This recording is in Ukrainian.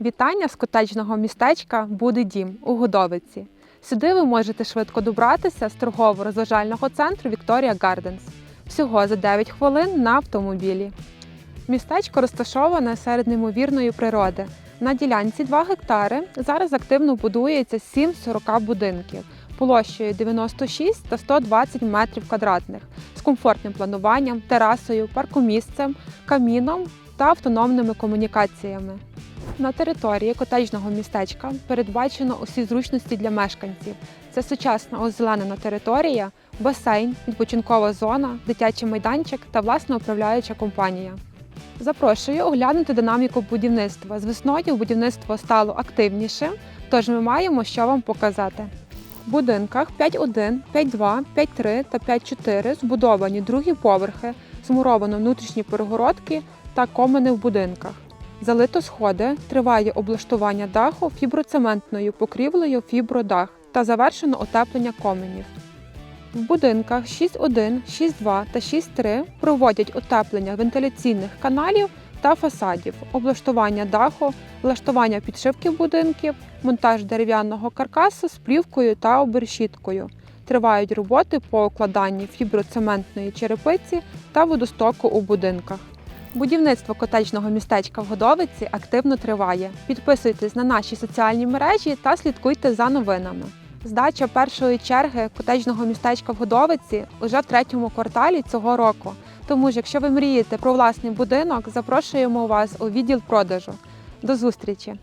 Вітання з котеджного містечка Буде дім у Годовиці. Сюди ви можете швидко добратися з торгово-розважального центру Вікторія Гарденс. Всього за 9 хвилин на автомобілі. Містечко розташоване серед неймовірної природи. На ділянці 2 гектари зараз активно будується 7-40 будинків площею 96 та 120 метрів квадратних з комфортним плануванням, терасою, паркомісцем, каміном та автономними комунікаціями. На території котеджного містечка передбачено усі зручності для мешканців. Це сучасна озеленена територія, басейн, відпочинкова зона, дитячий майданчик та власна управляюча компанія. Запрошую оглянути динаміку будівництва. З весною будівництво стало активнішим, тож ми маємо що вам показати. В будинках 5.1, 5.2, 5.3 та 5.4 збудовані другі поверхи, змуровано внутрішні перегородки та комини в будинках. Залито сходи, триває облаштування даху фіброцементною покрівлею фібродах та завершено отеплення коменів. В будинках 6.1, 6.2 та 6.3 проводять отеплення вентиляційних каналів та фасадів, облаштування даху, влаштування підшивки будинків, монтаж дерев'яного каркасу з плівкою та обрешіткою. Тривають роботи по укладанні фіброцементної черепиці та водостоку у будинках. Будівництво котечного містечка в Годовиці активно триває. Підписуйтесь на наші соціальні мережі та слідкуйте за новинами. Здача першої черги котеджного містечка в Годовиці уже в третьому кварталі цього року. Тому ж, якщо ви мрієте про власний будинок, запрошуємо вас у відділ продажу. До зустрічі!